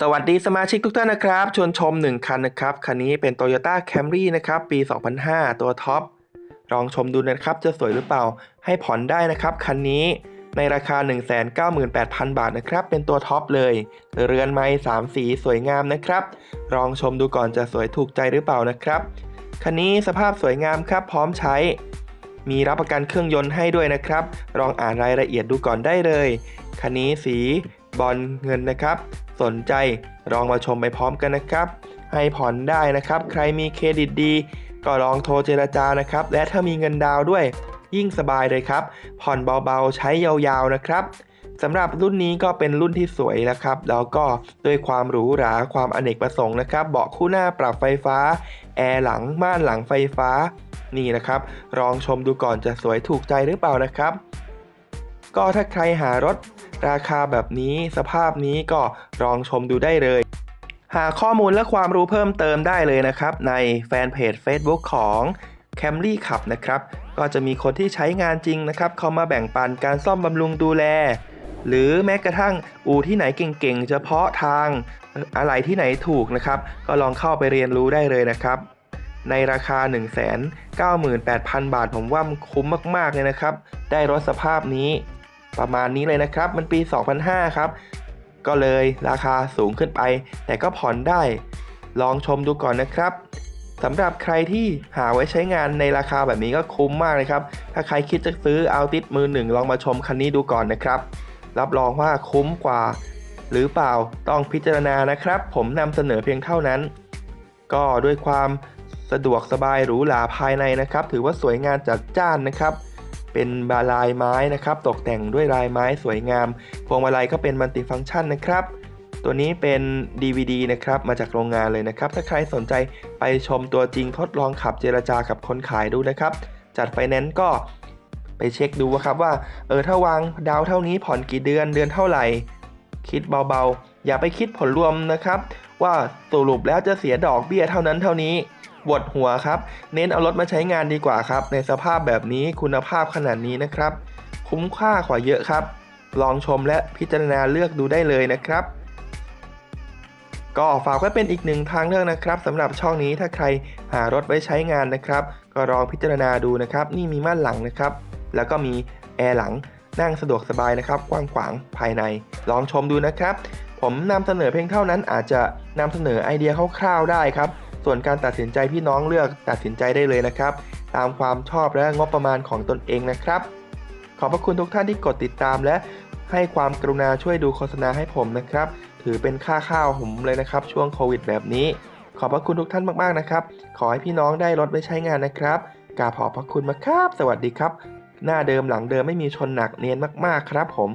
สวัสดีสมาชิกทุกท่านนะครับ ชวนชม 1 คันนะครับ คันนี้เป็น Toyota Camry นะครับ ปี 2005 ตัวท็อป ลองชมดูนะครับ จะสวยหรือเปล่า ให้ผ่อนได้นะครับ คันนี้ในราคา 198,000 บาทนะครับ เป็นตัวท็อปเลย เรือนไม้3สีสวยงามนะครับ ลองชมดูก่อนจะสวยถูกใจหรือเปล่านะครับ คันนี้สภาพสวยงามครับ พร้อมใช้ มีรับประกันเครื่องยนต์ให้ด้วยนะครับ ลองอ่านรายละเอียดดูก่อนได้เลย คันนี้สีบอลเงินนะครับ สนใจลองมาชมไปพร้อมกันนะครับ ให้ผ่อนได้นะครับ ใครมีเครดิตดี ก็ลองโทรเจรจานะครับ และถ้ามีเงินดาวด้วย ยิ่งสบายเลยครับ ผ่อนเบาๆ ใช้ยาวๆนะครับสำหรับรุ่นนี้ก็เป็นรุ่นที่สวยนะครับ แล้วก็ด้วยความหรูหราความอเนกประสงค์นะครับ เบาะคู่หน้าปรับไฟฟ้า แอร์หลังม่านหลังไฟฟ้า นี่นะครับ ลองชมดูก่อนจะสวยถูกใจหรือเปล่านะครับ ก็ถ้าใครหารถ ราคาแบบนี้สภาพนี้ก็ลองชมดูได้เลย หาข้อมูลและความรู้เพิ่มเติมได้เลยนะครับ ในแฟนเพจ Facebook ของ Camry ขับนะครับ ก็จะมีคนที่ใช้งานจริงนะครับ เขามาแบ่งปันการซ่อมบำรุงดูแล หรือแม้กระทั่งอู่ที่ไหนเก่งๆ เฉพาะทางอะไรที่ไหนถูกนะครับ ก็ลองเข้าไปเรียนรู้ได้เลยนะครับในราคา 198,000 บาท ผมว่าคุ้มมาก ๆ เลยนะครับ ได้รถสภาพนี้ ประมาณนี้เลยนะครับ มันปี 2005 ครับ ก็เลยราคาสูงขึ้นไป แต่ก็ผ่อนได้ ลองชมดูก่อนนะครับสำหรับใครที่หาไว้ใช้งานในราคาแบบนี้ก็คุ้มมากเลยครับ ถ้าใครคิดจะซื้อเอาติดมือหนึ่งลองมาชมคันนี้ดูก่อนนะครับ รับรองว่าคุ้มกว่า หรือเปล่าต้องพิจารณานะครับ ผมนำเสนอเพียงเท่านั้น ก็ด้วยความสะดวกสบายหรูหราภายในนะครับ ถือว่าสวยงามจัดจ้านนะครับ เป็นบาลายไม้นะครับ ตกแต่งด้วยลายไม้สวยงาม พวงมาลัยก็เป็นมัลติฟังก์ชันนะครับ ตัวนี้เป็น DVD นะครับ มาจากโรงงานเลยนะครับ ถ้าใครสนใจไปชมตัวจริงทดลองขับเจรจากับคนขายดูนะครับ จัดไฟแนนซ์ก็ไปเช็คดูครับว่า เออถ้าวางดาวเท่านี้ผ่อนกี่เดือนเดือนเท่าไหร่ คิดเบาๆ อย่าไปคิดผลรวมนะครับ ว่าสรุปแล้วจะเสียดอกเบี้ยเท่านั้นเท่านี้ปวดหัวครับ เน้นเอารถมาใช้งานดีกว่าครับ ในสภาพแบบนี้คุณภาพขนาดนี้นะครับ คุ้มค่ากว่าเยอะครับ ลองชมและพิจารณาเลือกดูได้เลยนะครับ ก็ฝากไว้เป็นอีกหนึ่งทางเลือกนะครับสำหรับช่องนี้ถ้าใครหารถไว้ใช้งานนะครับ ก็ลองพิจารณาดูนะครับ นี่มีม่านหลังนะครับ แล้วก็มีแอร์หลังนั่งสะดวกสบายนะครับ กว้างขวางภายใน ลองชมดูนะครับ ผมนำเสนอเพียงเท่านั้นอาจจะนำเสนอไอเดียคร่าวๆได้ครับ ส่วนการตัดสินใจพี่น้องเลือกตัดสินใจได้เลยนะครับ ตามความชอบและงบประมาณของตนเองนะครับ ขอบพระคุณทุกท่านที่กดติดตามและให้ความกรุณาช่วยดูโฆษณาให้ผมนะครับ ถือเป็นค่าข้าวผมเลยนะครับ ช่วงโควิดแบบนี้ ขอบพระคุณทุกท่านมากๆนะครับ ขอให้พี่น้องได้รถไว้ใช้งานนะครับกราบขอบพระคุณมากครับ สวัสดีครับ หน้าเดิมหลังเดิมไม่มีชนหนักเนียนมากๆครับผม